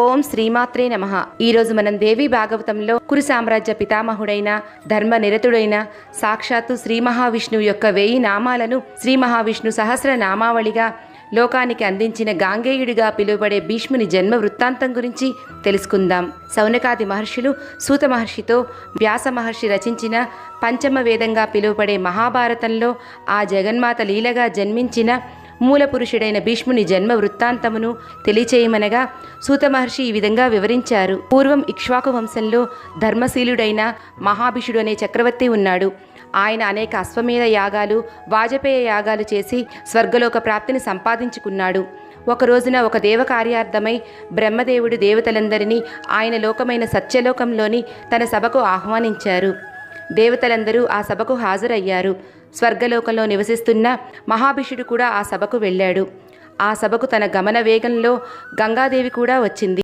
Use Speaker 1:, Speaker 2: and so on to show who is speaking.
Speaker 1: ఓం శ్రీమాత్రే నమ. ఈరోజు మనం దేవి భాగవతంలో కురు సామ్రాజ్య పితామహుడైన ధర్మ నిరతుడైన సాక్షాత్తు శ్రీ మహావిష్ణువు యొక్క వెయ్యి నామాలను శ్రీ మహావిష్ణు సహస్ర నామావళిగా లోకానికి అందించిన గాంగేయుడిగా పిలువబడే భీష్ముని జన్మ వృత్తాంతం గురించి తెలుసుకుందాం. సౌనకాది మహర్షులు సూత మహర్షితో వ్యాస మహర్షి రచించిన పంచమ వేదంగా పిలువబడే మహాభారతంలో ఆ జగన్మాత లీలగా జన్మించిన మూల పురుషుడైన భీష్ముని జన్మ వృత్తాంతమును తెలియచేయమనగా సూత మహర్షి ఈ విధంగా వివరించారు. పూర్వం ఇక్ష్వాకు వంశంలో ధర్మశీలుడైన మహాభిషుడు అనే చక్రవర్తి ఉన్నాడు. ఆయన అనేక అశ్వమేధ యాగాలు వాజపేయ యాగాలు చేసి స్వర్గలోక ప్రాప్తిని సంపాదించుకున్నాడు. ఒక రోజున ఒక దేవ కార్యార్థమై బ్రహ్మదేవుడు దేవతలందరినీ ఆయన లోకమైన సత్యలోకంలోని తన సభకు ఆహ్వానించారు. దేవతలందరూ ఆ సభకు హాజరయ్యారు. స్వర్గలోకంలో నివసిస్తున్న మహాభిషుడు కూడా ఆ సభకు వెళ్ళాడు. ఆ సభకు తన గమన వేగంలో గంగాదేవి కూడా వచ్చింది.